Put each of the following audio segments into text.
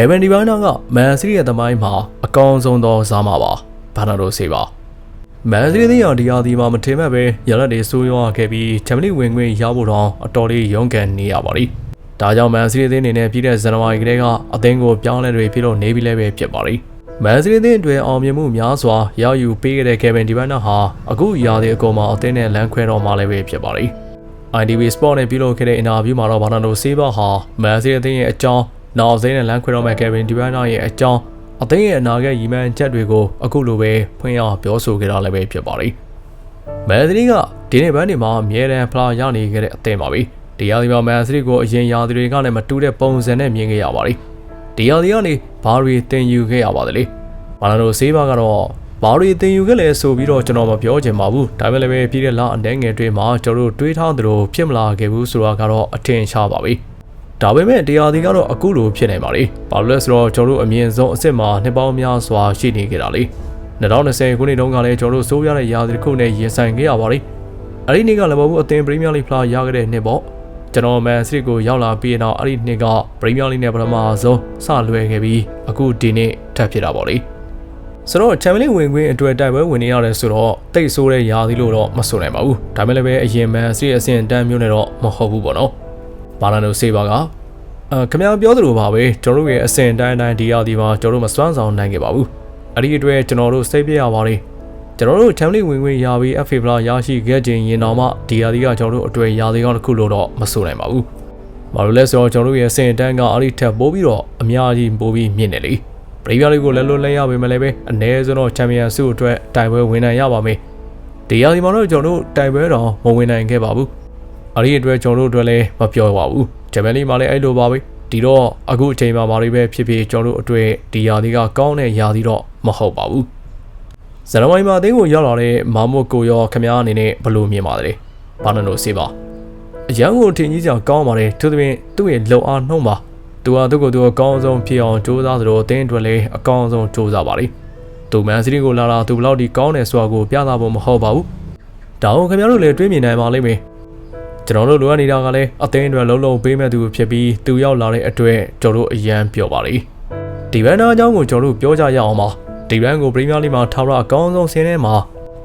ကေဗင်ဒီဘိုင်နာကမန်စီးရဲ့သမိုင်းမှာအကောင်းဆုံးသောစားမှာပါဘာနာတို့စေပါမန်စီးတဲ့ရာဒီယာဒီမှာမထင်မဲ့ပဲရလက်တွေဆိုးရွားခဲ့ပြီးချန်ပီယံဝင်ခွင့်ရဖို့တော့အတော်လေးရုန်းကန်နေရပါလိဒါကြောင့်မန်စီးတဲ့အနေနဲ့ပြည်တဲ့ဇန်နဝါရီကလေးကအသင်းကိုပြောင်းလဲတွေဖြစ်လို့နေပြီလဲပဲဖြစ်ပါလိမန်စီးတဲ့အတွက်အောင်မြင်မှုများစွာရယူပေးခဲ့တဲ့ကေဗင်ဒီဘိုင်နာဟာအခုရာသီအကုန်မှာအသင်းနဲ့လမ်းခွဲတော့မှလည်းပဲဖြစ်ပါလိ ITV Sport နဲ့ပြုလုပ်ခဲ့တဲ့အင်တာဗျူးမှာတော့ဘာနာနိုဆေးဘာဟာမန်စီးတဲ့ရဲ့အကြောင်း နောက်စိမ်းနဲ့လမ်းခွဲတော့မဲ့ကေဗင်ဒီဘိုင်နာရဲ့အကြောင်းအသင်းရဲ့အနာဂတ်ရည်မှန်းချက်တွေကိုအခုလိုပဲဖွင့်ရပြောဆိုခဲ့တာလည်းပဲဖြစ်ပါလိမန်စီးကဒီနေ့ပန်းဒီမှာအမြဲတမ်းဖလားရနေခဲ့တဲ့အသင်းပါပဲတရားဒီမှာမန်စီးကိုအရင်ရာသီတွေကလည်းမတူတဲ့ပုံစံနဲ့မြင်ခဲ့ရပါလိဒီရာသီကနေဘာတွေတင်ယူခဲ့ရပါသလဲဘာနာနိုဆေးဘာကတော့ဘာတွေတင်ယူခဲ့လဲဆိုပြီးတော့ကျွန်တော်မပြောချင်ပါဘူးဒါပေမဲ့လည်းပဲပြည်တဲ့လအနေငယ်တွေမှာကျွန်တော်တို့တွေးထားသလိုဖြစ်မလာခဲ့ဘူးဆိုတာကတော့အထင်ရှားပါပဲ ဒါပေမဲ့တရားဒီကတော့အခုလိုဖြစ်နေပါလေဘာလို့လဲဆိုတော့ကျွန်တော်တို့အမြင့်ဆုံးအစ်စ်မှာနှစ်ပေါင်းများစွာရှိနေကြတာလေ2020ခုနှစ်တုန်းကလည်းကျွန်တော်တို့စိုးရတဲ့ရာသီတစ်ခုနဲ့ရင်ဆိုင်ခဲ့ရပါလေအဲ့ဒီနေ့ကလည်းမဟုတ်အသင်းပရီးမီးယားလိဖလားရခဲ့တဲ့နှစ်ပေါ့ကျွန်တော်မန်စတစ်ကိုရောက်လာပြီးတော့အဲ့ဒီနှစ်ကပရီးမီးယားလိနဲ့ပထမဆုံးစလွယ်ခဲ့ပြီးအခုဒီနေ့ထပ်ဖြစ်တာပေါ့လေဆိုတော့ချန်ပီယံဝင်ခွင့်အတွက်တိုက်ပွဲဝင်နေရတယ်ဆိုတော့တိတ်ဆိုးတဲ့ရာသီလို့တော့မဆိုနိုင်ပါဘူးဒါပေမဲ့လည်းပဲအရင်မန်စတစ်အဆင့်တန်းမျိုးနဲ့တော့မဟုတ်ဘူးပေါ့နော် ဘာလာနိုဆေးပါကအဲခင်ဗျားပြောသလိုပါပဲကျွန်တော်တို့ရဲ့အဆင့်တိုင်းတိုင်းဒီရာသီမှာကျွန်တော်တို့မစွမ်းဆောင်နိုင်ခဲ့ပါဘူးအဲ့ဒီအတွက်ကျွန်တော်တို့စိတ်ပြရပါတယ်ကျွန်တော်တို့ချမ်ပီယံဝင်ဝင်ရပြီး FA ဖလားရရှိခဲ့ခြင်းရင်တော်မှဒီရာသီကကျွန်တော်တို့အတွေ့ရာသီကောင်းတစ်ခုလို့တော့မဆိုနိုင်ပါဘူး။ဘာလို့လဲဆိုတော့ကျွန်တော်တို့ရဲ့စင်တန်းကအဲ့ဒီထက်ပိုပြီးတော့အများကြီးပိုပြီးမြင့်နေလေ။ပရီးမီးယားလိကိုလည်းလွတ်လပ်ရပေမဲ့လည်းပဲအနည်းဆုံးတော့ချန်ပီယံဆုအတွက်တိုင်ပွဲဝင်နိုင်ရပါမယ်။ဒီရာသီမှာတော့ကျွန်တော်တို့တိုင်ပွဲတော့မဝင်နိုင်ခဲ့ပါဘူး။ အဲ့ဒီအတွက်ကျွန်တော်တို့အတွက်လည်းမပြောပါဘူး။ချန်ပီယံလိမှာလည်းအဲ့လိုပါပဲ။ဒီတော့အခုအချိန်မှာဘာတွေပဲဖြစ်ဖြစ်ကျွန်တော်တို့အတွက်ဒီရာသီကကောင်းတဲ့ရာသီတော့မဟုတ်ပါဘူး။ဇန်နဝါရီမှာအသင်းကိုရောက်လာတဲ့မာမွတ်ကိုရောခမားအနေနဲ့ဘယ်လိုမြင်ပါသလဲ။ဘာနနိုစေးပါ။အရန်ကိုထင်ကြီးကြောင်ကောင်းပါတယ်သူသဖြင့်သူ့ရဲ့လုံအားနှုံးပါ။သူဟာသူ့ကိုယ်သူအကောင်းဆုံးဖြစ်အောင်ကြိုးစားသလိုအသင်းအတွက်လည်းအကောင်းဆုံးကြိုးစားပါလိမ့်။သူမန်စီးတီးကိုလာတာသူဘယ်လောက်ဒီကောင်းတယ်ဆိုတာကိုပြသဖို့မဟုတ်ပါဘူး။ဒါအောင်ခင်ဗျားတို့လည်းတွေးမြင်နိုင်ပါလိမ့်မယ်။ ကျွန်တော်တို့လိုအပ်နေတာကလည်းအသင်းအတွက်လုံးလုံးပေးမဲ့သူဖြစ်ပြီးသူရောက်လာတဲ့အတွက်ကျွန်တော်တို့အရန်ပြောပါလိမ့်။ဒီဘန်နာအကြောင်းကိုကျွန်တော်တို့ပြောကြရအောင်ပါ။ဒီဘန်ကိုပရီးမီးယားလိမှာထားရအကောင်းဆုံးဆင်းထဲမှာ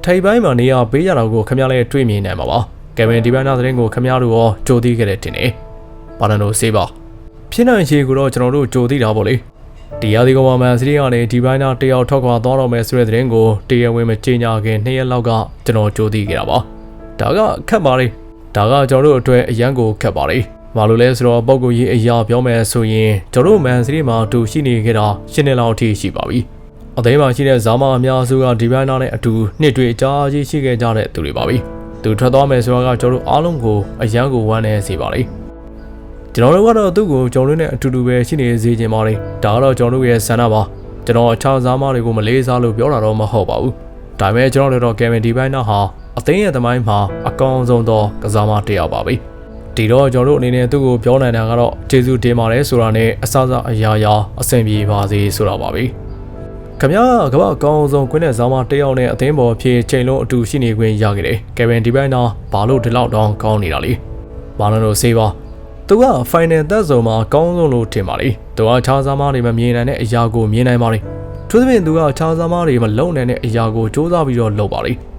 ထိပ်ပိုင်းမှာနေရာပေးရတာကိုခင်ဗျားလည်းတွေ့မြင်နိုင်မှာပါ။ကယ်ဗင်ဒီဘန်နာသတင်းကိုခင်ဗျားတို့ရောကြိုသိခဲ့တဲ့တင်နေ။ဘာနန်တို့စေးပါ။ဖြစ်နိုင်ခြေကိုတော့ကျွန်တော်တို့ကြိုသိတာပေါ့လေ။ဒီရာသီကောင်မန်စီးရီကနေဒီဘိုင်းနာတယောက်ထောက်ခွာသွားတော့မယ်ဆိုတဲ့သတင်းကိုတရားဝင်မကြေညာခင်နှစ်ရက်လောက်ကကျွန်တော်ကြိုသိခဲ့တာပါ။ဒါကခက်ပါလေ။ ဒါကကျွန်တော်တို့အတွက်အရန်ကိုခက်ပါလေ။ဘာလို့လဲဆိုတော့ပုံကိုကြီးအရာပြောမယ်ဆိုရင်ကျွန်တော်တို့မန်စီးရီမှာတူရှိနေခဲ့တာရှင်းနေလောက်အထိရှိပါပြီ။အသိမ်းမှာရှိတဲ့ဇာမအများစုကဒီဘိုင်းနာနဲ့အတူနှစ်တွေအကြာကြီးရှိခဲ့ကြတဲ့သူတွေပါပြီ။သူထွက်သွားမယ်ဆိုတာကကျွန်တော်တို့အားလုံးကိုအရန်ကိုဝမ်းနေစေပါလိမ့်။ကျွန်တော်တို့ကတော့သူ့ကိုကျွန်တော်တို့နဲ့အတူတူပဲရှိနေစေချင်ပါလိမ့်။ဒါကတော့ကျွန်တော်တို့ရဲ့ဆန္ဒပါ။ကျွန်တော်အခြားဇာမတွေကိုမလေးစားလို့ပြောတာတော့မဟုတ်ပါဘူး။ဒါပေမဲ့ကျွန်တော်တို့တော့ကယ်ဗင်ဒီဘိုင်းနာဟာ အသိရဲ့သမိုင်းမှာအကောင်းဆုံးသောကစားမတစ်ယောက်ပါပဲ။ဒီတော့ကျွန်တော်တို့အနေနဲ့သူ့ကိုပြောနိုင်တာကတော့ကျေးဇူးတင်ပါတယ်ဆိုတာနဲ့အစစအရာရာအဆင်ပြေပါစေဆိုတာပါပဲ။ခမရကမ္ဘာအကောင်းဆုံးကွင်းနဲ့ဇာမတယောက်နဲ့အသင်းပေါ်ဖြစ်ချိန်လုံးအတူရှိနေခွင့်ရခဲ့တယ်။ကယ်ဗင်ဒီဘိုင်းနာဘာလို့ဒီလောက်တောင်ကောင်းနေတာလဲ။ဘာလို့လို့စေးပါ။သူက final သက်ဆုံမှာကောင်းဆုံးလို့ထင်ပါလေ။သူကခြားစားမတွေမမြင်နိုင်တဲ့အရာကိုမြင်နိုင်ပါလေ။သူသဖြင့်သူကခြားစားမတွေမလုံနိုင်တဲ့အရာကိုစူးစမ်းပြီးတော့လုပ်ပါလေ။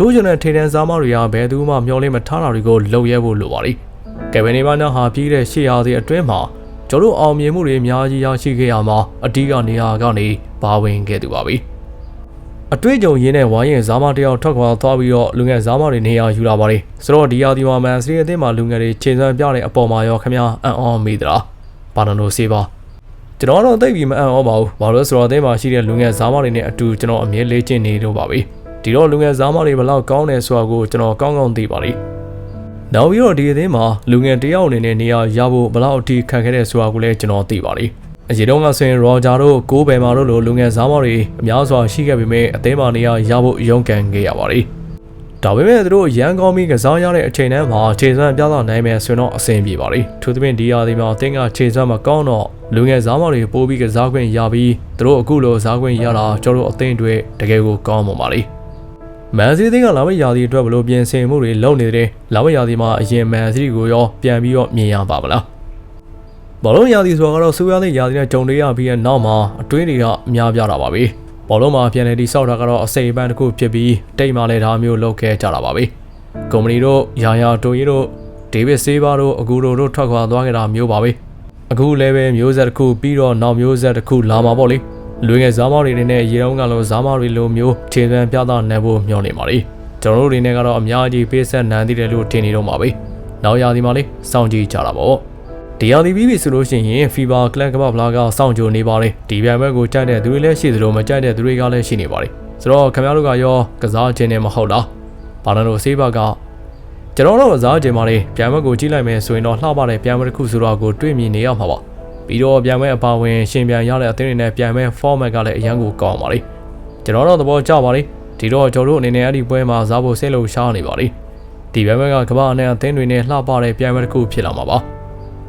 ထိုးချင်တဲ့ထိန်တန်းစားမတွေကဘယ်သူမှမျောလင်းမထားတာတွေကိုလုပ်ရဲဖို့လိုပါလေ။ကယ်ဗင်ဒီဘိုင်းနာဟာပြီးတဲ့ရှေ့ရာသီအတွင်းမှာကျွန်တော်အောင်မြင်မှုတွေအများကြီးရရှိခဲ့ရမှာအတီးကနေရာကနေပါဝင်ခဲ့သူပါပဲအတွေ့အကြုံရင်းနဲ့ဝိုင်းရင်ဇာမတယောက်ထွက်ခွာသွားပြီးတော့လူငယ်ဇာမတွေနေရာယူလာပါလေဆိုတော့ဒီယာဒီမာမန်စရီအသင်းမှာလူငယ်တွေချိန်ဆပြတဲ့အပေါ်မှာရောခင်ဗျာအံ့ဩမိသလားဘာနနိုစေးပါကျွန်တော်တော့သိပြီမအံ့ဩပါဘူးဘာလို့ဆိုတော့အသင်းမှာရှိတဲ့လူငယ်ဇာမတွေနဲ့အတူကျွန်တော်အမြဲလေးကျင့်နေလို့ပါပဲ ဒီတော့လူငယ်ဇာမတွေဘလောက်ကောင်းတယ်ဆိုတာကိုကျွန်တော်ကောင်းကောင်းသိပါလိမ့်နောက်ပြီးတော့ဒီအသင်းမှာလူငယ်တယောက်အနေနဲ့နေရာရဖို့ဘယ်လောက်အထိခံခဲ့တဲ့ဆိုတာကိုလည်းကျွန်တော်သိပါလိမ့်အရင်တော့ကဆိုရင်ရောဂျာတို့ကိုးဘယ်မာတို့လိုလူငယ်စားမတွေအများစွာရှိခဲ့ပေမဲ့အသင်းမှာနေရာရဖို့ရုန်းကန်ခဲ့ရပါတယ်။ဒါပေမဲ့သူတို့ရန်ကောင်းပြီးကစားရတဲ့အချိန်တန်းမှာခြေစွမ်းပြသနိုင်မယ်ဆိုတော့အဆင်ပြေပါလေ။ထို့သဖြင့်ဒီရာသီမှာအသင်းကခြေစွမ်းမကောင်းတော့လူငယ်စားမတွေပိုးပြီးကစားခွင့်ရပြီးသူတို့အခုလိုစားခွင့်ရတာကျွန်တော်တို့အသင်းတွေတကယ်ကိုကောင်းပါပါလေ။မ န်စီးတီးကလာမယ့်ရာသီအတွက်ဘလို့ပြင်ဆင်မှုတွေလုပ်နေတယ်။လာမယ့်ရာသီမှာအရင်မန်စီးတီးကိုရောပြန်ပြီးတော့မြင်ရပါမလား။ဘောလုံးရာသီဆိုတော့ဆိုးရတဲ့ရာသီနဲ့ကြုံတွေ့ရပြီးတဲ့နောက်မှာအတွင်းတွေကအများပြားတာပါပဲဘောလုံးမှာပြန်လည်တိစောက်တာကတော့အစိပ်အပန်းတစ်ခုဖြစ်ပြီးတိတ်မှလည်းဒါမျိုးလုပ်ခဲ့ကြတာပါပဲကုမ္ပဏီတို့ယာယာတိုရီတို့ဒေးဗစ်ဆေးဘာတို့အကူတို့တို့ထွက်ခွာသွားခဲ့တာမျိုးပါပဲအခုလည်းပဲမျိုးဆက်တစ်ခုပြီးတော့နောက်မျိုးဆက်တစ်ခုလာမှာပေါ့လေ လူငယ်ဇာမောတွေနဲ့ရေတုံးကလုံးဇာမောတွေလိုမျိုးခြေစွမ်းပြသနိုင်ဖို့မျှော်နေပါလေကျွန်တော်တို့တွေနဲ့ကတော့အများကြီးပေးဆက်နိုင်သေးတယ်လို့ထင်နေတော့ပါပဲနောက်ရာသီမှာလေစောင့်ကြည့်ကြတာပေါ့ဒီယာဒီပြီးပြီဆိုလို့ရှိရင် FIBA ကလပ်ကမ္ဘာဖလားကစောင့်ကြိုနေပါတယ်ဒီပြိုင်ပွဲကိုကြိုက်တဲ့သူတွေလည်းရှိသလိုမကြိုက်တဲ့သူတွေကလည်းရှိနေပါတယ်ဆိုတော့ခင်ဗျားတို့ကရောကစားခြင်းနဲ့မဟုတ်လားဘာလို့လို့ဆေးဘကကျွန်တော်တို့ကစားခြင်းမှာလေပြိုင်ပွဲကိုကြည့်လိုက်မယ်ဆိုရင်တော့လှပတဲ့ပြိုင်ပွဲတစ်ခုဆိုတော့ကိုတွေ့မြင်နေရမှာပါ ပြီးတော့ပြိုင်ပွဲအပါဝင်ရှင်ပြိုင်ရတဲ့အသင်းတွေနဲ့ပြိုင်ပွဲ format ကလည်းအရန်ကိုကောင်းပါလေကျွန်တော်တို့သဘောကျပါလေဒီတော့ကျွန်တော်တို့အနေနဲ့အဲ့ဒီပွဲမှာစားဖို့စိတ်လှုပ်ရှားနေပါလေဒီပြိုင်ပွဲကကမ္ဘာနဲ့အသင်းတွေနဲ့လှပတဲ့ပြိုင်ပွဲတစ်ခုဖြစ်လာမှာပါ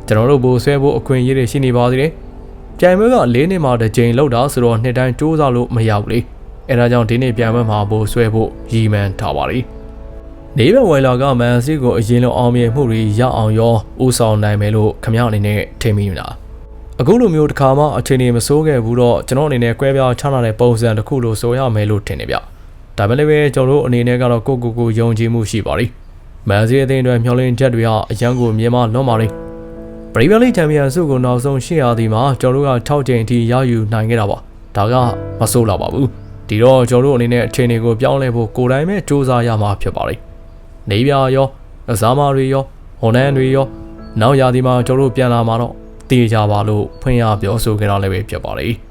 ကျွန်တော်တို့ဘိုးဆွဲဖို့အခွင့်အရေးတွေရှိနေပါသေးတယ်။ပြိုင်ပွဲက၄နှစ်မှတစ်ကြိမ်လောက်တာဆိုတော့နှစ်တိုင်းစူးစမ်းလို့မရဘူးလေ။အဲဒါကြောင့်ဒီနေ့ပြိုင်ပွဲမှာဘိုးဆွဲဖို့ရည်မှန်းထားပါလိမ့်။နေဘဝိုင်လာကမန်စီကိုအရင်လုံးအောင်မြင်မှုတွေရအောင်ရောဦးဆောင်နိုင်မယ်လို့ခမရအနေနဲ့ထင်မိမလား။ အခုလိုမျိုးတစ်ခါမှအခြေအနေမစိုးခဲ့ဘူးတော့ကျွန်တော်အနေနဲ့ကွဲပြားချနာတဲ့ပုံစံတစ်ခုလိုဆိုရမယ်လို့ထင်နေဗျ။ဒါပဲလေပဲကျွန်တော်တို့အနေနဲ့ကတော့ကိုကိုကိုယုံကြည်မှုရှိပါလိမ့်။မန်စီအသင်းတွေမျှော်လင့်ချက်တွေကအရန်ကိုမြင်မလွန်ပါလိမ့်။ပရီးမီယာလိချန်ပီယံဆုကိုနောက်ဆုံး၈ရာသီမှာကျွန်တော်တို့က6ကြိမ်အထိရယူနိုင်ခဲ့တာပါဒါကမဆိုးလာပါဘူးဒီတော့ကျွန်တော်တို့အနေနဲ့အခြေအနေကိုပြောင်းလဲဖို့ကိုယ်တိုင်ပဲစူးစမ်းရမှာဖြစ်ပါလိမ့်နေပြရောကစားမတွေရောဟွန်နန်တွေရောနောက်ရာသီမှာကျွန်တော်တို့ပြန်လာမှာတော့ တည်ကြပါလို့ဖွင့်ရပြောဆိုခဲ့တာလည်းပဲဖြစ်ပါလိမ့်